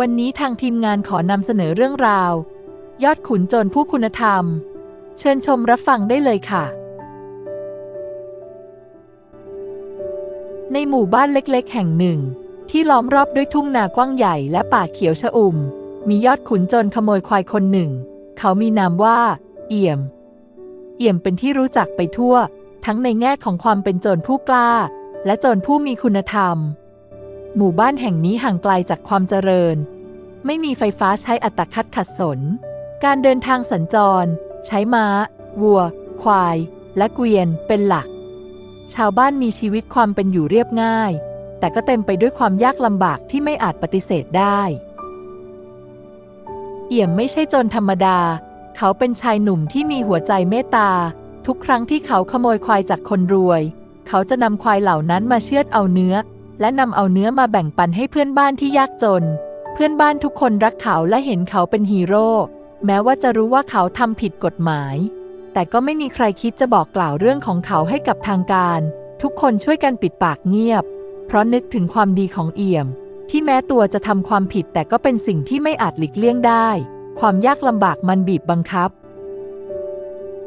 วันนี้ทางทีมงานขอนำเสนอเรื่องราว ยอดขุนโจรผู้คุณธรรม เชิญชมรับฟังได้เลยค่ะ ในหมู่บ้านเล็กๆ แห่งหนึ่ง ที่ล้อมรอบด้วยทุ่งนากว้างใหญ่และป่าเขียวชอุ่ม มียอดขุนโจรขโมยควายคนหนึ่ง เขามีนามว่า เอี่ยม เอี่ยมเป็นที่รู้จักไปทั่ว ทั้งในแง่ของความเป็นโจรผู้กล้า และโจรผู้มีคุณธรรมหมู่บ้านแห่งนี้ห่างไกลจากความเจริญ ไม่มีไฟฟ้าใช้อัตคัดขัดสน การเดินทางสัญจร ใช้ม้า วัว ควาย และเกวียนเป็นหลัก ชาวบ้านมีชีวิตความเป็นอยู่เรียบง่าย แต่ก็เต็มไปด้วยความยากลำบากที่ไม่อาจปฏิเสธได้ เอี่ยมไม่ใช่จรธรรมดา เขาเป็นชายหนุ่มที่มีหัวใจเมตตา ทุกครั้งที่เขาขโมยควายจากคนรวย เขาจะนำควายเหล่านั้นมาเชือดเอาเนื้อ และนำเอาเนื้อมาแบ่งปันให้เพื่อนบ้านที่ยากจน เพื่อนบ้านทุกคนรักเขาและเห็นเขาเป็นฮีโร่แม้ว่าจะรู้ว่าเขาทำผิดกฎหมาย แต่ก็ไม่มีใครคิดจะบอกกล่าวเรื่องของเขาให้กับทางการ ทุกคนช่วยกันปิดปากเงียบ เพราะนึกถึงความดีของเอี่ยม ที่แม้ตัวจะทำความผิดแต่ก็เป็นสิ่งที่ไม่อาจหลีกเลี่ยงได้ ความยากลำบากมันบีบบังคับ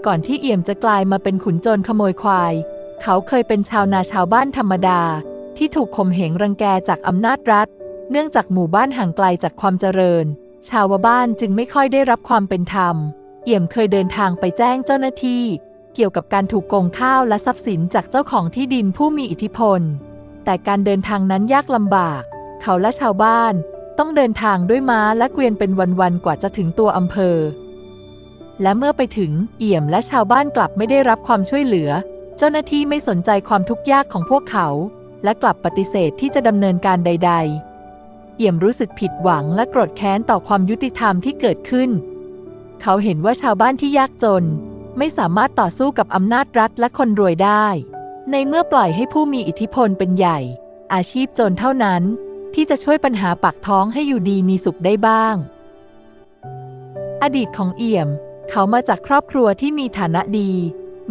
ก่อนที่เอี่ยมจะกลายมาเป็นขุนโจรขโมยควาย เขาเคยเป็นชาวนาชาวบ้านธรรมดา ที่ถูกข่มเหงรังแกจากอำนาจรัฐ เนื่องจากหมู่บ้านห่างไกลจากความเจริญ ชาวบ้านจึงไม่ค่อยได้รับความเป็นธรรม เอี่ยมเคยเดินทางไปแจ้งเจ้าหน้าที่ เกี่ยวกับการถูกโกงข้าวและทรัพย์สินจากเจ้าของที่ดินผู้มีอิทธิพล แต่การเดินทางนั้นยากลำบาก เขาและชาวบ้านต้องเดินทางด้วยม้าและเกวียนเป็นวันๆกว่าจะถึงตัวอำเภอ และเมื่อไปถึงเอี่ยมและชาวบ้านกลับไม่ได้รับความช่วยเหลือ เจ้าหน้าที่ไม่สนใจความทุกข์ยากของพวกเขา และกลับปฏิเสธที่จะดำเนินการใด ๆ เอี่ยมรู้สึกผิดหวังและโกรธแค้นต่อความยุติธรรมที่เกิดขึ้น เขาเห็นว่าชาวบ้านที่ยากจน ไม่สามารถต่อสู้กับอำนาจรัฐและคนรวยได้ ในเมื่อปล่อยให้ผู้มีอิทธิพลเป็นใหญ่ อาชีพจนเท่านั้น ที่จะช่วยปัญหาปากท้องให้อยู่ดีมีสุขได้บ้าง อดีตของเอี่ยม เขามาจากครอบครัวที่มีฐานะดี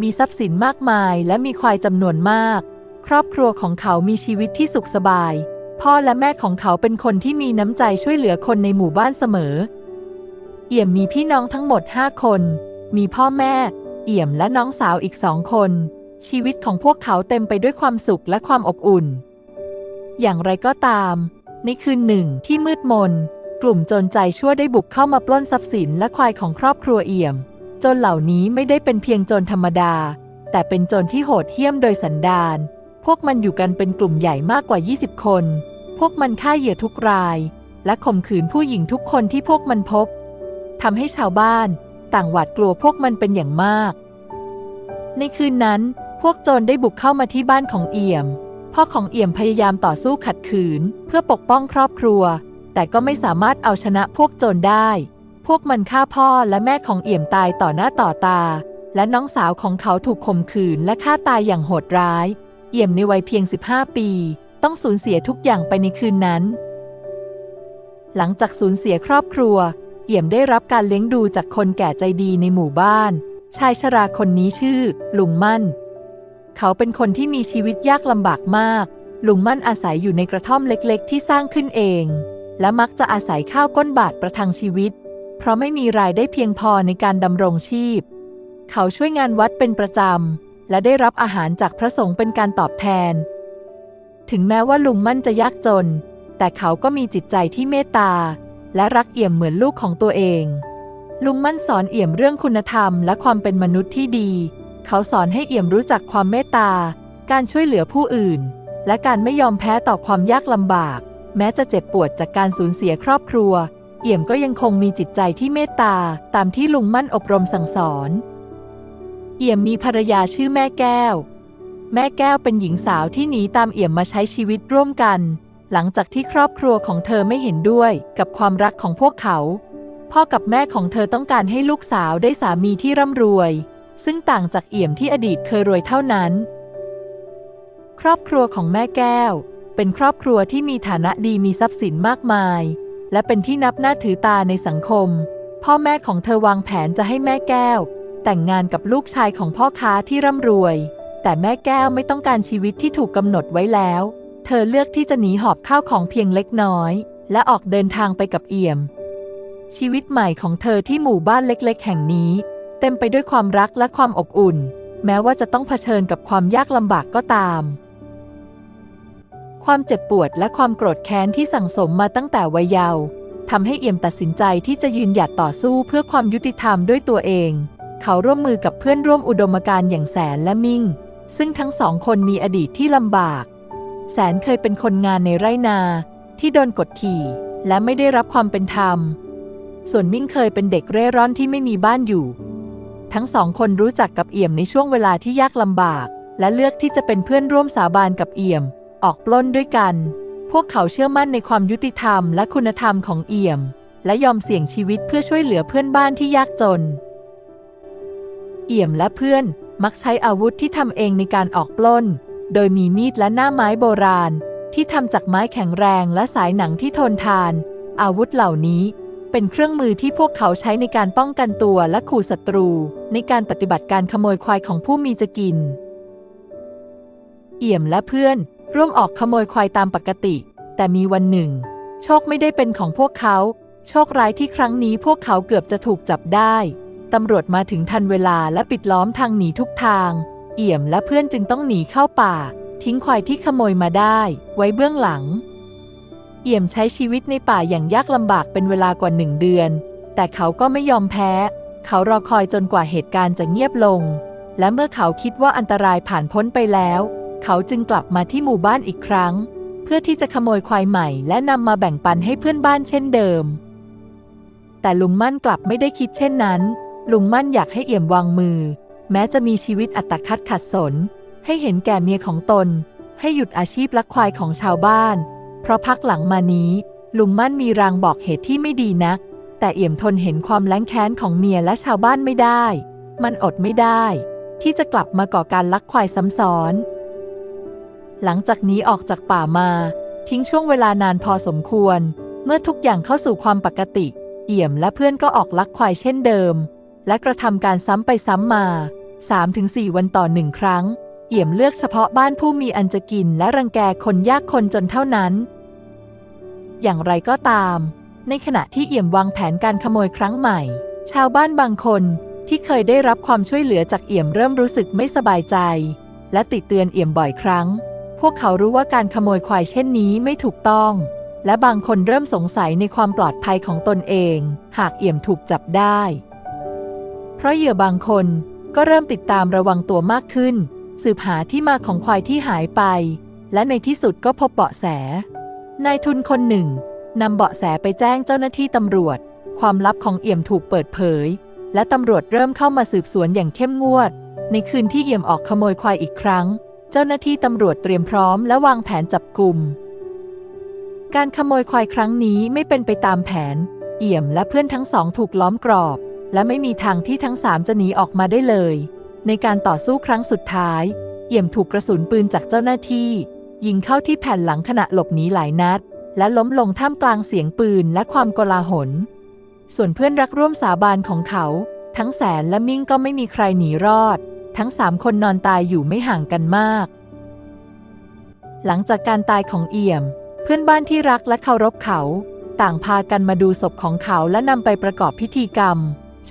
มีทรัพย์สินมากมายและมีควายจำนวนมาก ครอบครัวของเขามีชีวิตที่สุขสบาย พ่อและแม่ของเขาเป็นคนที่มีน้ำใจช่วยเหลือคนในหมู่บ้านเสมอ เอี่ยมมีพี่น้องทั้งหมด 5 คน มีพ่อแม่ เอี่ยมและน้องสาวอีกสองคน ชีวิตของพวกเขาเต็มไปด้วยความสุขและความอบอุ่น อย่างไรก็ตาม ในคืนหนึ่งที่มืดมน กลุ่มโจรใจชั่วได้บุกเข้ามาปล้นทรัพย์สินและควายของครอบครัวเอี่ยม โจรเหล่านี้ไม่ได้เป็นเพียงโจรธรรมดา แต่เป็นโจรที่โหดเหี้ยมโดยสันดาน วกมันอยู่กันเป็นกลุ่มใหญ่มากกว่า 20 คน พวกมันฆ่าเหยื่อทุกราย และข่มขืนผู้หญิงทุกคนที่พวกมันพบทำให้ชาวบ้านต่างหวาดกลัวพวกมันเป็นอย่างมาก ในคืนนั้น พวกโจรได้บุกเข้ามาที่บ้านของเอี่ยม พ่อของเอี่ยมพยายามต่อสู้ขัดขืน เพื่อปกป้องครอบครัว แต่ก็ไม่สามารถเอาชนะพวกโจรได้ พวกมันฆ่าพ่อและแม่ของเอี่ยมตายต่อหน้าต่อตา และน้องสาวของเขาถูกข่มขืนและฆ่าตายอย่างโหดร้าย เอี่ยมในวัยเพียง 15 ปี ต้องสูญเสียทุกอย่างไปในคืนนั้น หลังจากสูญเสียครอบครัว เอี่ยมได้รับการเลี้ยงดูจากคนแก่ใจดีในหมู่บ้าน ชายชราคนนี้ชื่อ ลุงมั่น เขาเป็นคนที่มีชีวิตยากลำบากมาก ลุงมั่นอาศัยอยู่ในกระท่อมเล็กๆ ที่สร้างขึ้นเอง และมักจะอาศัยข้าวก้นบาทประทังชีวิต เพราะไม่มีรายได้เพียงพอในการดำรงชีพ เขาช่วยงานวัดเป็นประจำ และได้รับอาหารจากพระสงฆ์เป็นการตอบแทน ถึงแม้ว่าลุงมั่นจะยากจน แต่เขาก็มีจิตใจที่เมตตา และรักเอี่ยมเหมือนลูกของตัวเอง ลุงมั่นสอนเอี่ยมเรื่องคุณธรรมและความเป็นมนุษย์ที่ดี เขาสอนให้เอี่ยมรู้จักความเมตตา การช่วยเหลือผู้อื่น และการไม่ยอมแพ้ต่อความยากลำบาก แม้จะเจ็บปวดจากการสูญเสียครอบครัว เอี่ยมก็ยังคงมีจิตใจที่เมตตาตามที่ลุงมั่นอบรมสั่งสอน เอี่ยมมีภรรยาชื่อแม่แก้ว แม่แก้วเป็นหญิงสาวที่หนีตามเอี่ยมมาใช้ชีวิตร่วมกัน หลังจากที่ครอบครัวของเธอไม่เห็นด้วยกับความรักของพวกเขา พ่อกับแม่ของเธอต้องการให้ลูกสาวได้สามีที่ร่ำรวย ซึ่งต่างจากเอี่ยมที่อดีตเคยรวยเท่านั้น ครอบครัวของแม่แก้ว เป็นครอบครัวที่มีฐานะดีมีทรัพย์สินมากมาย และเป็นที่นับหน้าถือตาในสังคม พ่อแม่ของเธอวางแผนจะให้แม่แก้ว แต่งงานกับลูกชายของพ่อค้าที่ร่ำรวย แต่แม่แก้วไม่ต้องการชีวิตที่ถูกกำหนดไว้แล้ว เธอเลือกที่จะหนีหอบข้าวของเพียงเล็กน้อย และออกเดินทางไปกับเอี่ยม ชีวิตใหม่ของเธอที่หมู่บ้านเล็กๆ แห่งนี้ เต็มไปด้วยความรักและความอบอุ่น แม้ว่าจะต้องเผชิญกับความยากลำบากก็ตาม ความเจ็บปวดและความโกรธแค้นที่สั่งสมมาตั้งแต่วัยเยาว์ทำให้เอี่ยมตัดสินใจที่จะยืนหยัดต่อสู้เพื่อความยุติธรรมด้วยตัวเอง เขาร่วมมือกับเพื่อนร่วมอุดมการณ์อย่างแสนและมิ่ง ซึ่งทั้งสองคนมีอดีตที่ลำบาก แสนเคยเป็นคนงานในไร่นาที่โดนกดขี่และไม่ได้รับความเป็นธรรม ส่วนมิ่งเคยเป็นเด็กเร่ร่อนที่ไม่มีบ้านอยู่ ทั้งสองคนรู้จักกับเอี่ยมในช่วงเวลาที่ยากลำบาก และเลือกที่จะเป็นเพื่อนร่วมสาบานกับเอี่ยม ออกปล้นด้วยกัน พวกเขาเชื่อมั่นในความยุติธรรมและคุณธรรมของเอี่ยม และยอมเสี่ยงชีวิตเพื่อช่วยเหลือเพื่อนบ้านที่ยากจน เอี่ยมและเพื่อนมักใช้อาวุธที่ทำเองในการออกปล้น โดยมีมีดและหน้าไม้โบราณ ที่ทำจากไม้แข็งแรงและสายหนังที่ทนทาน อาวุธเหล่านี้ เป็นเครื่องมือที่พวกเขาใช้ในการป้องกันตัวและขู่ศัตรู ในการปฏิบัติการขโมยควายของผู้มีจะกิน เอี่ยมและเพื่อนร่วมออกขโมยควายตามปกติ แต่มีวันหนึ่ง โชคไม่ได้เป็นของพวกเขา โชคร้ายที่ครั้งนี้พวกเขาเกือบจะถูกจับได้ ตำรวจมาถึงทันเวลาและปิดล้อมทางหนีทุกทาง เอี่ยมและเพื่อนจึงต้องหนีเข้าป่า ทิ้งควายที่ขโมยมาได้ ไว้เบื้องหลัง เอี่ยมใช้ชีวิตในป่าอย่างยากลำบากเป็นเวลากว่าหนึ่งเดือน แต่เขาก็ไม่ยอมแพ้ เขารอคอยจนกว่าเหตุการณ์จะเงียบลง และเมื่อเขาคิดว่าอันตรายผ่านพ้นไปแล้ว เขาจึงกลับมาที่หมู่บ้านอีกครั้ง เพื่อที่จะขโมยควายใหม่และนำมาแบ่งปันให้เพื่อนบ้านเช่นเดิม แต่ลุงมั่นกลับไม่ได้คิดเช่นนั้น ลุงมั่นอยากให้เอี่ยมวางมือ แม้จะมีชีวิตอัตคัดขัดสน ให้เห็นแก่เมียของตน ให้หยุดอาชีพลักควายของชาวบ้าน เพราะพักหลังมานี้ ลุงมั่นมีรางบอกเหตุที่ไม่ดีนัก แต่เอี่ยมทนเห็นความแล้งแค้นของเมียและชาวบ้านไม่ได้ มันอดไม่ได้ ที่จะกลับมาก่อการลักควายซ้ำซ้อน หลังจากนี้ออกจากป่ามา ทิ้งช่วงเวลานานพอสมควร เมื่อทุกอย่างเข้าสู่ความปกติ เอี่ยมและเพื่อนก็ออกลักควายเช่นเดิม และกระทำการซ้ำไปซ้ำมา 3-4 วันต่อหนึ่งครั้ง เอี่ยมเลือกเฉพาะบ้านผู้มีอันจะกินและรังแกคนยากคนจนเท่านั้น อย่างไรก็ตาม ในขณะที่เอี่ยมวางแผนการขโมยครั้งใหม่ ชาวบ้านบางคนที่เคยได้รับความช่วยเหลือจากเอี่ยมเริ่มรู้สึกไม่สบายใจ และติดเตือนเอี่ยมบ่อยครั้ง พวกเขารู้ว่าการขโมยควายเช่นนี้ไม่ถูกต้อง และบางคนเริ่มสงสัยในความปลอดภัยของตนเอง หากเอี่ยมถูกจับได้ เพราะเหยื่อบางคนก็เริ่มติดตามระวังตัวมากขึ้น สืบหาที่มาของควายที่หายไป และในที่สุดก็พบเบาะแส นายทุนคนหนึ่งนำเบาะแสไปแจ้งเจ้าหน้าที่ตำรวจ ความลับของเอี่ยมถูกเปิดเผย และตำรวจเริ่มเข้ามาสืบสวนอย่างเข้มงวด ในคืนที่เอี่ยมออกขโมยควายอีกครั้ง เจ้าหน้าที่ตำรวจเตรียมพร้อมและวางแผนจับกลุ่มการขโมยควายครั้งนี้ไม่เป็นไปตามแผน เอี่ยมและเพื่อนทั้งสองถูกล้อมกรอบ และไม่มีทางที่ทั้งสามจะหนีออกมาได้เลย ในการต่อสู้ครั้งสุดท้าย เอี่ยมถูกกระสุนปืนจากเจ้าหน้าที่ ยิงเข้าที่แผ่นหลังขณะหลบหนีหลายนัด และล้มลงท่ามกลางเสียงปืนและความกลาหล ส่วนเพื่อนรักร่วมสาบานของเขา ทั้งแสนและมิ่งก็ไม่มีใครหนีรอด ทั้งสามคนนอนตายอยู่ไม่ห่างกันมาก หลังจากการตายของเอี่ยม เพื่อนบ้านที่รักและเคารพเขา ต่างพากันมาดูศพของเขาและนำไปประกอบพิธีกรรม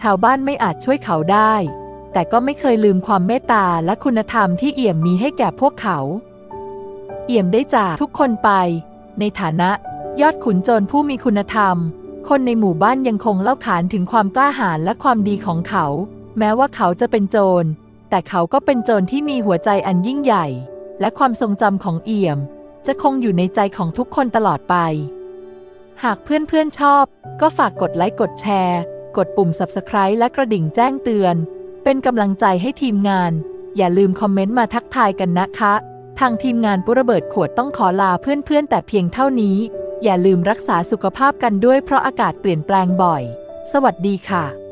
ชาวบ้านไม่อาจช่วยเขาได้ แต่ก็ไม่เคยลืมความเมตตาและคุณธรรมที่เอี่ยมมีให้แก่พวกเขา เอี่ยมได้จากทุกคนไป ในฐานะยอดขุนโจรผู้มีคุณธรรม คนในหมู่บ้านยังคงเล่าขานถึงความกล้าหาญและความดีของเขา แม้ว่าเขาจะเป็นโจร แต่เขาก็เป็นโจรที่มีหัวใจอันยิ่งใหญ่ และความทรงจำของเอี่ยม จะคงอยู่ในใจของทุกคนตลอดไป หากเพื่อนๆชอบ ก็ฝากกดไลค์กดแชร์ กดปุ่ม Subscribe และกระดิ่งแจ้งเตือน เป็นกำลังใจให้ทีมงาน อย่าลืมคอมเมนต์มาทักทายกันนะคะ ทางทีมงานปุระเบิดขวดต้องขอลาเพื่อนๆ แต่เพียงเท่านี้ อย่าลืมรักษาสุขภาพกันด้วยเพราะอากาศเปลี่ยนแปลงบ่อย สวัสดีค่ะ